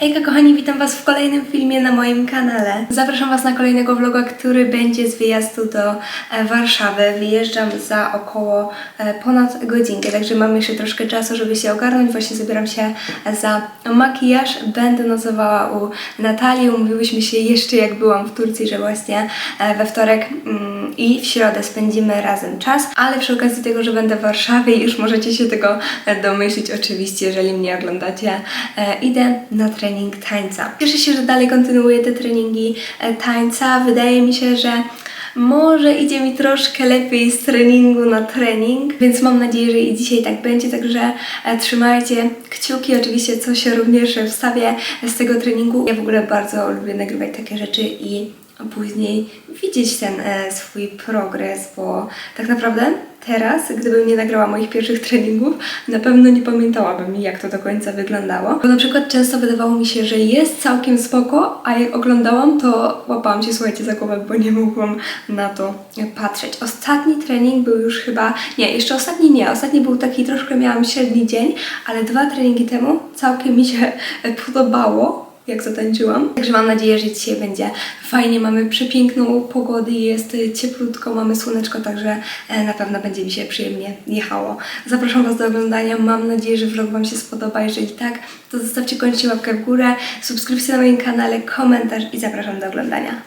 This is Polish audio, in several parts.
Hejka kochani, witam Was w kolejnym filmie na moim kanale. Zapraszam Was na kolejnego vloga, który będzie z wyjazdu do e, Warszawy. Wyjeżdżam za około e, ponad godzinkę, także mam jeszcze troszkę czasu, żeby się ogarnąć. Właśnie zabieram się za makijaż. Będę nocowała u Natalii. Umówiłyśmy się jeszcze jak byłam w Turcji, że właśnie e, we wtorek mm, i w środę spędzimy razem czas, ale przy okazji tego, że będę w Warszawie, już możecie się tego e, domyślić oczywiście, jeżeli mnie oglądacie, e, idę na trening tańca. Cieszę się, że dalej kontynuuję te treningi e, tańca. Wydaje mi się, że może idzie mi troszkę lepiej z treningu na trening, więc mam nadzieję, że i dzisiaj tak będzie, także e, trzymajcie kciuki, oczywiście coś również wstawię z tego treningu. Ja w ogóle bardzo lubię nagrywać takie rzeczy i później widzieć ten e, swój progres, bo tak naprawdę teraz, gdybym nie nagrała moich pierwszych treningów, na pewno nie pamiętałabym, jak to do końca wyglądało. Bo na przykład często wydawało mi się, że jest całkiem spoko, a jak oglądałam, to łapałam się, słuchajcie, za głowę, bo nie mogłam na to patrzeć. Ostatni trening był już chyba, nie, jeszcze ostatni nie, ostatni był taki troszkę, miałam średni dzień, ale dwa treningi temu całkiem mi się podobało jak zatańczyłam. Także mam nadzieję, że dzisiaj będzie fajnie. Mamy przepiękną pogodę, jest cieplutko, mamy słoneczko, także e, na pewno będzie mi się przyjemnie jechało. Zapraszam Was do oglądania. Mam nadzieję, że vlog Wam się spodoba. Jeżeli tak, to zostawcie koniecznie łapkę w górę, subskrypcję na moim kanale, komentarz i zapraszam do oglądania.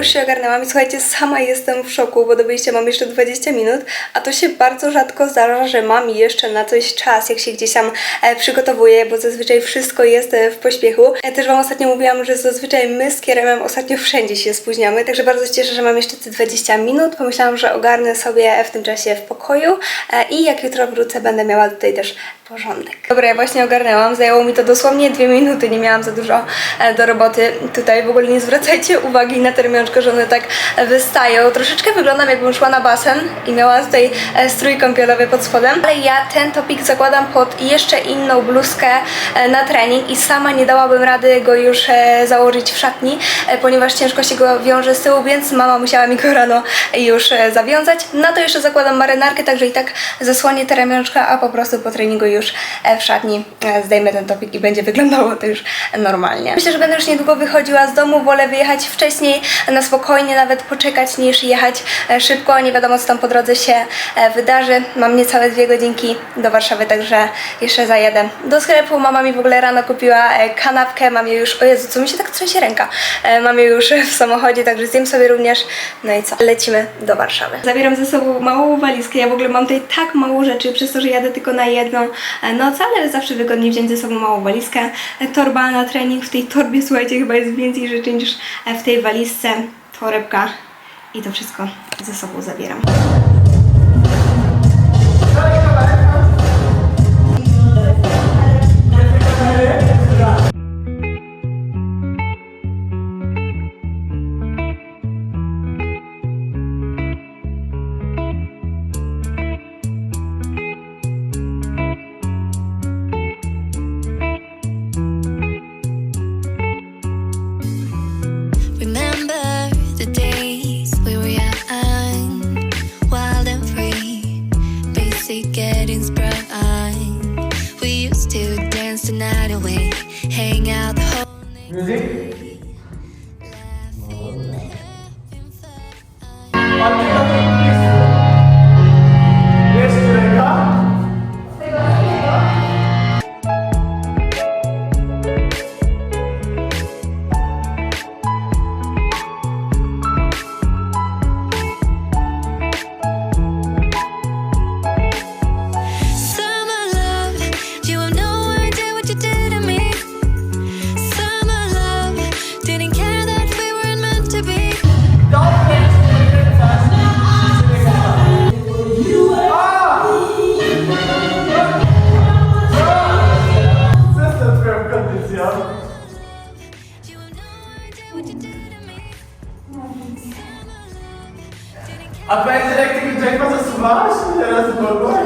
Już się ogarnęłam i słuchajcie, sama jestem w szoku, bo do wyjścia mam jeszcze 20 minut, a to się bardzo rzadko zdarza, że mam jeszcze na coś czas, jak się gdzieś tam e, przygotowuję, bo zazwyczaj wszystko jest e, w pośpiechu. Ja też Wam ostatnio mówiłam, że zazwyczaj my z Kieremem ostatnio wszędzie się spóźniamy, także bardzo się cieszę, że mam jeszcze te 20 minut. Pomyślałam, że ogarnę sobie w tym czasie w pokoju e, i jak jutro wrócę, będę miała tutaj też porządek. Dobra, ja właśnie ogarnęłam, zajęło mi to dosłownie dwie minuty, nie miałam za dużo e, do roboty. Tutaj w ogóle nie zwracajcie uwagi na te że one tak wystają. Troszeczkę wyglądam jakbym szła na basen i miała tutaj e, strój kąpielowy pod spodem, ale ja ten topik zakładam pod jeszcze inną bluzkę e, na trening i sama nie dałabym rady go już założyć w szatni, ponieważ ciężko się go wiąże z tyłu, więc mama musiała mi go rano już zawiązać. Na to jeszcze zakładam marynarkę, także i tak zasłonię te ramionczka, a po prostu po treningu już e, w szatni e, zdejmę ten topik i będzie wyglądało to już normalnie. Myślę, że będę już niedługo wychodziła z domu, wolę wyjechać wcześniej, na spokojnie nawet poczekać niż jechać e, szybko, nie wiadomo co tam po drodze się wydarzy. Mam niecałe dwie godzinki do Warszawy, także jeszcze zajadę do sklepu. Mama mi w ogóle rano kupiła kanapkę, mam jej już, o Jezu, co mi się tak trzęsie ręka, mam jej już w samochodzie, także zjem sobie również, no i co, lecimy do Warszawy. Zabieram ze sobą małą walizkę, ja w ogóle mam tutaj tak mało rzeczy, przez to, że jadę tylko na jedną noc, ale zawsze wygodnie wziąć ze sobą małą walizkę, E, torba na trening, w tej torbie, słuchajcie, chyba jest więcej rzeczy niż e, w tej walizce, torebka i to wszystko ze sobą zabieram. A pamiętasz jak tego Jacka zasuwałaś? Teraz mogłaś? Once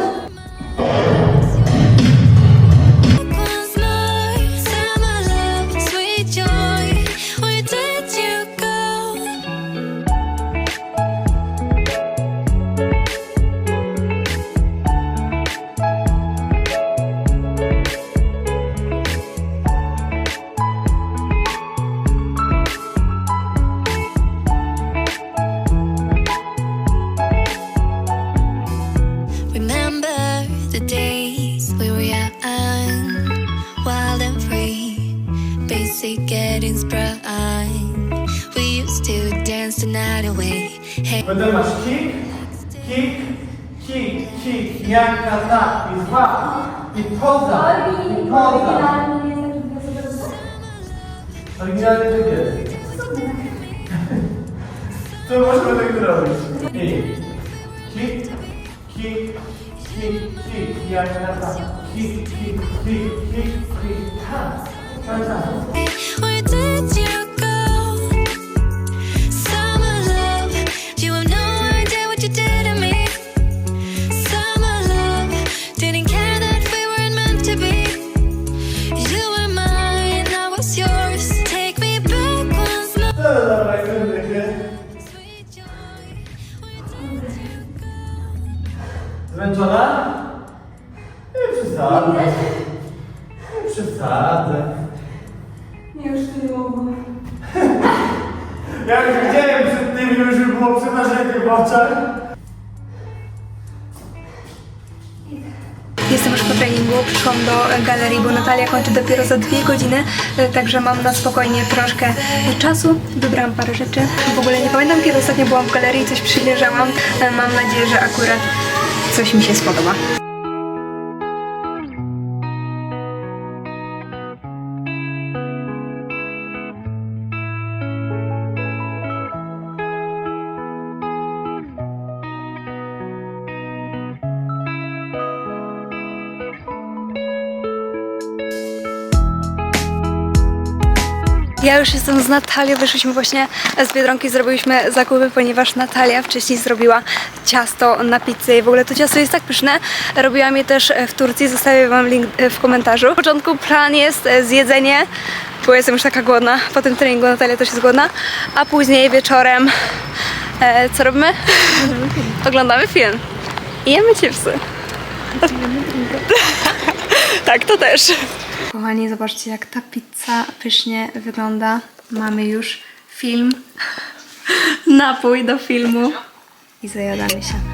Hey, Potem masz kick, kick, kick, kick, jak na tak, i dwa, i poza, i poza. Oryginalnie tak jest. To możemy tak zrobić. I kick, kick, kick, kick, jak na tak. Kick, kick, kick, kick, kick, tak. Tak, tak. where did you przesadzę. Przesadzę. Nie, już tu nie mogłam. Ja już widziałem przed tym, już było przerażenie w oczach. Jestem już po treningu, przyszłam do galerii, bo Natalia kończy dopiero za dwie godziny, e, także mam na spokojnie troszkę czasu. Wybrałam parę rzeczy. W ogóle nie pamiętam, kiedy ostatnio byłam w galerii i coś przymierzałam. E, Mam nadzieję, że akurat coś mi się spodoba. Ja już jestem z Natalią, wyszliśmy właśnie z Biedronki, zrobiliśmy zakupy, ponieważ Natalia wcześniej zrobiła ciasto na pizzę i w ogóle to ciasto jest tak pyszne. Robiłam je też w Turcji, zostawię Wam link w komentarzu. W początku plan jest e, zjedzenie, bo jestem już taka głodna, po tym treningu Natalia też jest głodna, a później wieczorem e, co robimy? Oglądamy film i jemy chipsy. tak, to też. Kochani, zobaczcie jak ta pizza pysznie wygląda. Mamy już film, napój do filmu i zajadamy się.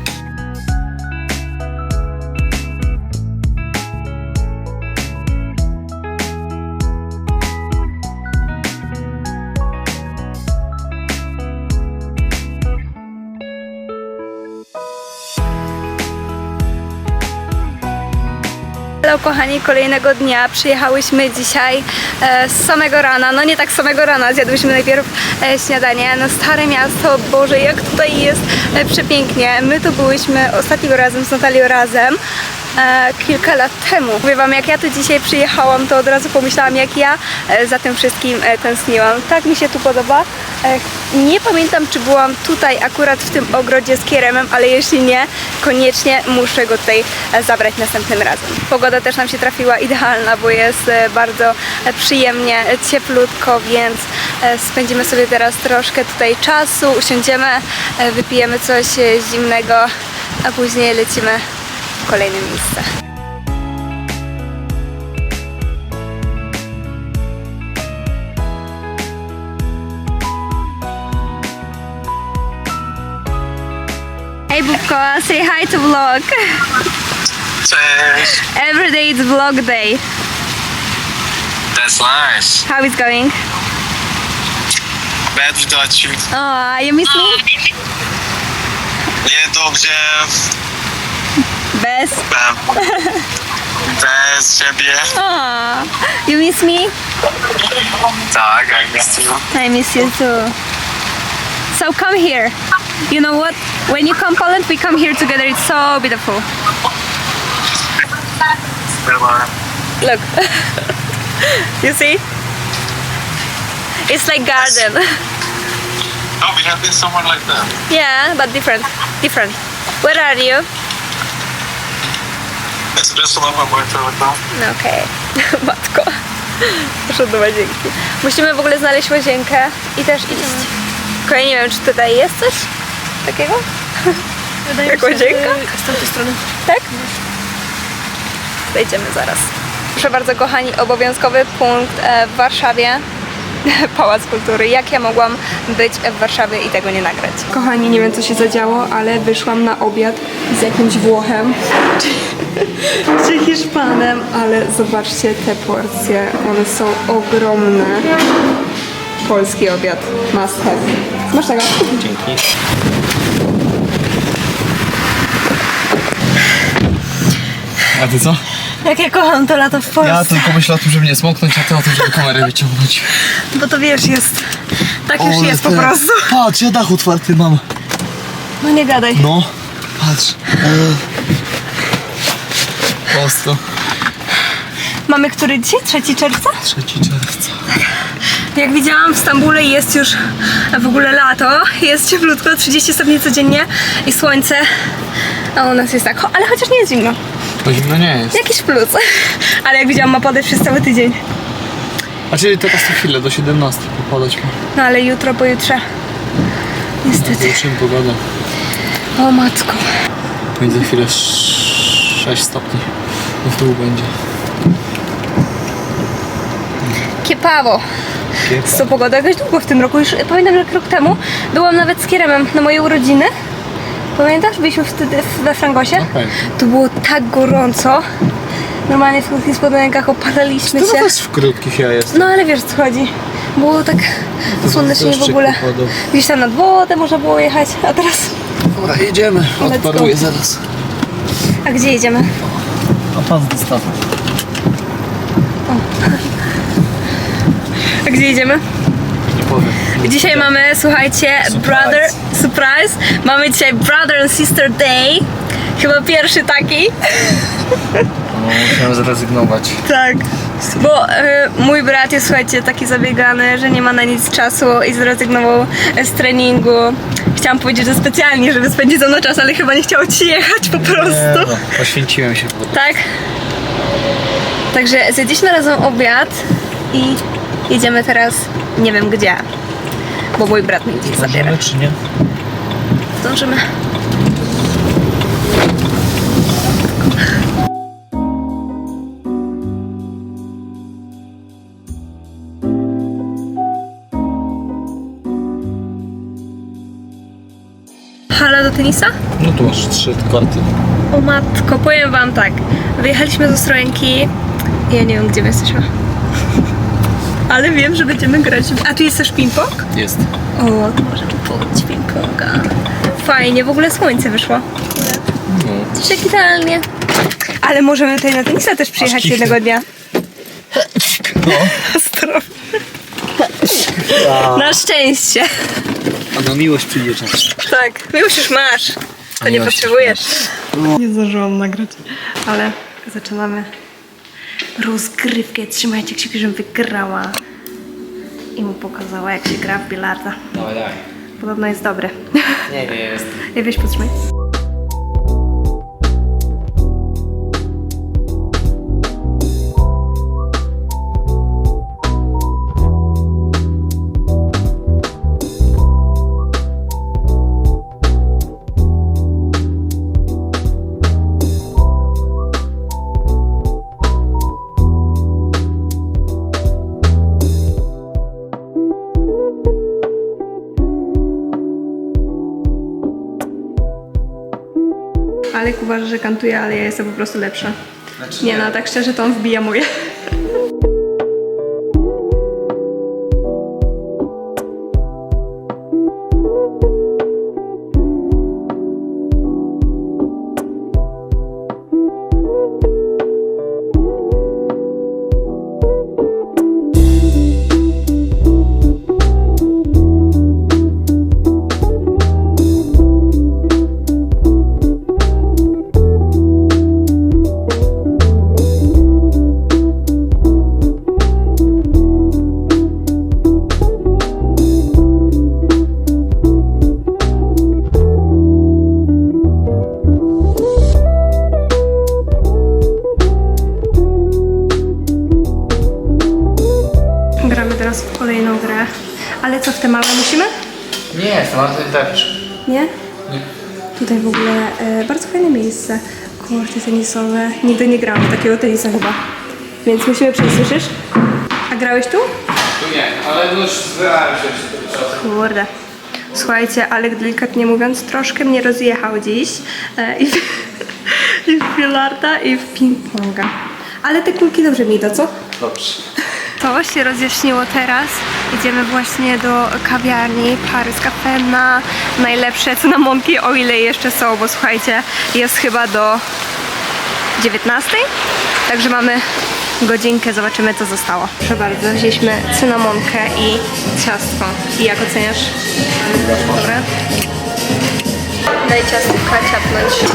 Kochani, kolejnego dnia. Przyjechałyśmy dzisiaj e, z samego rana, no nie tak samego rana, zjadłyśmy najpierw e, śniadanie na Stare Miasto. Boże, jak tutaj jest e, przepięknie. My tu byłyśmy ostatniego razem z Natalią razem. E, kilka lat temu. Mówię wam, jak ja tu dzisiaj przyjechałam, to od razu pomyślałam, jak ja e, za tym wszystkim e, tęskniłam. Tak mi się tu podoba. E, nie pamiętam, czy byłam tutaj akurat w tym ogrodzie z kieremem, ale jeśli nie, koniecznie muszę go tutaj e, zabrać następnym razem. Pogoda też nam się trafiła idealna, bo jest e, bardzo e, przyjemnie, e, cieplutko, więc e, spędzimy sobie teraz troszkę tutaj czasu, usiądziemy, e, wypijemy coś e, zimnego, a później lecimy kolejne miejsce. Hey Bubko, say hi to vlog. Cześć. Every day it's vlog day. That's nice. How is going? Bad without you. Oh, you miss me? Nie dobrze. Bez. Em, Bez ciebie. Oh, you miss me? I miss you. I miss you too. So come here. You know what? When you come Poland, we come here together. It's so beautiful. Look. you see? It's like garden. No, we have this someone like that. Yeah, but different. Different. Where are you? Right now. No okej. Matko. Proszę do łazienki. Musimy w ogóle znaleźć łazienkę i też iść. Tylko ja nie wiem, czy tutaj jest coś takiego? Jak łazienka? Z tamtej strony. Tak? Wejdziemy zaraz. Proszę bardzo, kochani, obowiązkowy punkt e, w Warszawie. Pałac Kultury. Jak ja mogłam być w Warszawie i tego nie nagrać? Kochani, nie wiem co się zadziało, ale wyszłam na obiad z jakimś Włochem czy Hiszpanem, ale zobaczcie te porcje. One są ogromne. Polski obiad. Must have. Smacznego. Dzięki. A ty co? Jak ja kocham to lato w Polsce, Ja tylko myślę o tym, żeby nie smoknąć, a ty o tym, żeby kamerę wyciągnąć. bo to wiesz, jest... Tak już jest po prostu. Patrz, ja dach otwarty mam. No nie gadaj. No, patrz. Prosto. Mamy który dzisiaj? 3 czerwca? 3 czerwca. Jak widziałam w Stambule jest już w ogóle lato, jest cieplutko, 30 stopni codziennie i słońce. A u nas jest tak, ale chociaż nie jest zimno. To zimno nie jest. Jakiś plus. Ale jak widziałam ma padać przez cały tydzień. A czyli to chwilę, do 17 popadać ma. No ale jutro, pojutrze. Niestety. Zobaczymy pogodę. O matko. Będzie za chwilę 6 stopni. W dół będzie. Kiepawo. Co pogoda jakaś długo w tym roku. Już pamiętam, że rok temu byłam nawet z Kieremem na moje urodziny. Pamiętasz? Byliśmy wtedy we Frangosie. No pamiętam. To było tak gorąco. Normalnie w krótkich spodenkach opadaliśmy To się. też w krótkich ja jest. No ale wiesz co chodzi. Było tak słonecznie w ogóle. Gdzieś tam nad wodę można było jechać, a teraz... Dobra, jedziemy. Odparuję zaraz. A gdzie jedziemy? A pan z dostawy. A gdzie jedziemy? Nie powiem. Dzisiaj mamy, słuchajcie, brother surprise. Mamy dzisiaj brother and sister day. Chyba pierwszy taki. No, musiałem zrezygnować. Tak. Bo e, mój brat jest, słuchajcie, taki zabiegany, że nie ma na nic czasu i zrezygnował e, z treningu. Chciałam powiedzieć, że specjalnie, żeby spędzić ze mną czas, ale chyba nie chciał ci jechać po prostu. No, poświęciłem się. Tak? Także zjedliśmy razem obiad i jedziemy teraz nie wiem gdzie. Bo mój brat mnie gdzieś zabiera. Czy nie? Zdążymy. Tenisa? No tu masz trzy karty. O matko, powiem wam tak. Wyjechaliśmy z Ostrołęki i ja nie wiem gdzie my jesteśmy. Ale wiem, że będziemy grać. A tu jest też ping-pong? Jest. O, to możemy pograć ping-ponga. Fajnie, w ogóle słońce wyszło. No. Jak idealnie. Ale możemy tutaj na tenisa też przyjechać kichnę. jednego dnia. No. Zdrowie. Na szczęście. A na miłość przyjdzie czas. Tak, już już masz. To nie Miłość potrzebujesz. Nie zdążyłam nagrać, ale zaczynamy rozgrywkę. Trzymajcie kciuki, żebym wygrała. I mu pokazała, jak się gra w bilarda. Dawaj, dawaj. Podobno jest dobry. Nie, nie jest. Ja weź potrzymaj. Uważa, że kantuje, ale ja jestem po prostu lepsza. Nie no, tak szczerze to on wbija moje. Kolejną grę. Ale co w te małe musimy? Nie, to wystarczy. Nie? Tutaj w ogóle e, bardzo fajne miejsce. Korty tenisowe. Nigdy nie grałam w takiego tenisa chyba. Więc musimy przejść, słyszysz? A grałeś tu? Tu nie, ale już zgrałem się Kurde. Słuchajcie, Alek delikatnie mówiąc troszkę mnie rozjechał dziś e, i, w, i w bilarda i w ping-ponga. Ale te kulki dobrze mi idą, co? Dobrze. To się rozjaśniło teraz. Idziemy właśnie do kawiarni Paris Cafe na najlepsze cynamonki, o ile jeszcze są, bo słuchajcie, jest chyba do 19. Także mamy godzinkę, zobaczymy co zostało. Proszę bardzo, wzięliśmy cynamonkę i ciastko. I jak oceniasz? Dobra. Daj ciastówka ciapnąć.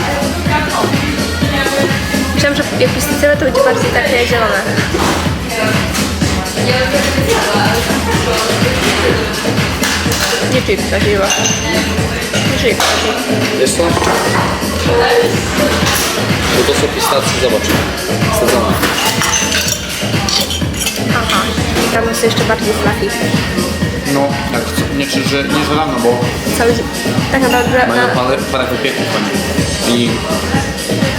Myślałam, że jak pistacjowe to będzie bardziej takie zielone. Nie chips takiego. Nie taki. Wiesz co? Bo to są pistacje, zobacz. Sadzone. Aha. I tam jest jeszcze bardziej fluffy. No, chcą- nie krzyż, że nie że rano, bo Cały dzień. Tak naprawdę mają na... parę, parę wypieków oni. I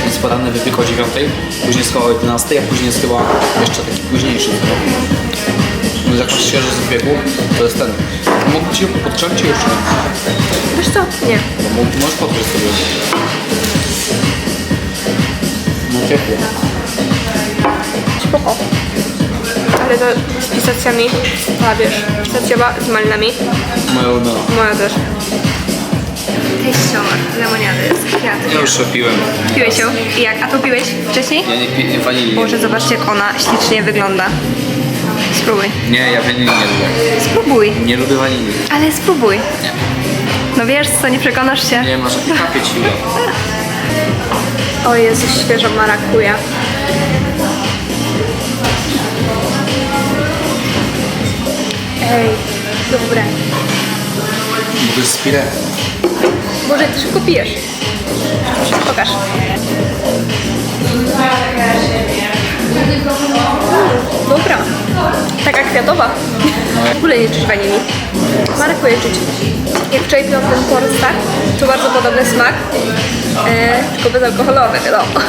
jest poranny wypiek o 9, później jest chyba o 11, a później jest chyba jeszcze taki późniejszy. No. No, jak masz świeży z wypieku, to jest ten. Mógł ci podciąć czy już? Wiesz co? Nie. Bo mógł- możesz podgrzeć sobie. No ciepło. Spoko. Ale to z pistacjami, a wiesz, pistacjowa z malinami. Moja ulubiona. Moja też. Teściowa, lemoniady z kwiatkiem. Ja już piłem. Piłeś ją? I jak? A to piłeś wcześniej? Ja nie piję wanilii. Boże, zobaczcie jak ona ślicznie wygląda. Spróbuj. Nie, ja wanilii nie lubię. Spróbuj. Nie lubię wanilii. Ale spróbuj. Nie. No wiesz co, nie przekonasz się? Nie, masz kapie ci O Jezu, świeża marakuja. Ej, dobre. Mogę spirę. Boże, ty szybko pijesz. Pokaż. Dobra. Taka kwiatowa. W ogóle nie czuć wanilii. Marakuję czuć. Jak wczoraj piłam ten Polstar, to bardzo podobny smak. E, tylko bezalkoholowy, wiadomo.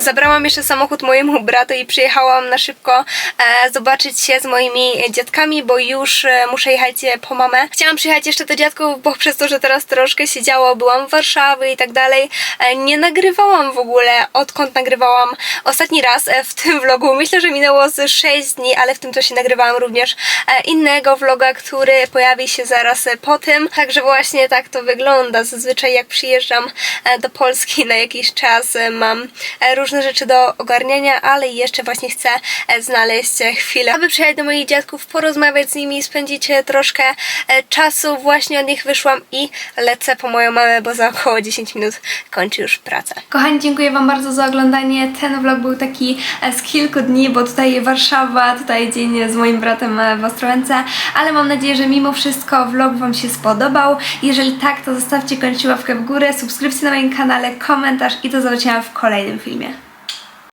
Zabrałam jeszcze samochód mojemu bratu i przyjechałam na szybko e, zobaczyć się z moimi dziadkami, bo już e, muszę jechać e, po mamę. Chciałam przyjechać jeszcze do dziadków, bo przez to, że teraz troszkę się działo, byłam w Warszawie i tak dalej, nie nagrywałam w ogóle, odkąd nagrywałam ostatni raz w tym vlogu. Myślę, że minęło z 6 dni, ale w tym czasie nagrywałam również innego vloga, który pojawi się zaraz po tym. Także właśnie tak to wygląda. Zazwyczaj jak przyjeżdżam do Polski na jakiś czas, mam e, rzeczy do ogarniania, ale jeszcze właśnie chcę e, znaleźć e, chwilę, aby przyjechać do moich dziadków, porozmawiać z nimi, spędzić e, troszkę czasu. Właśnie od nich wyszłam i lecę po moją mamę, bo za około 10 minut kończy już pracę. Kochani, dziękuję Wam bardzo za oglądanie. Ten vlog był taki z kilku dni, bo tutaj Warszawa, tutaj dzień z moim bratem w Ostrołęce, ale mam nadzieję, że mimo wszystko vlog Wam się spodobał. Jeżeli tak, to zostawcie koniecznie łapkę w górę, subskrypcję na moim kanale, komentarz i do zobaczenia w kolejnym filmie.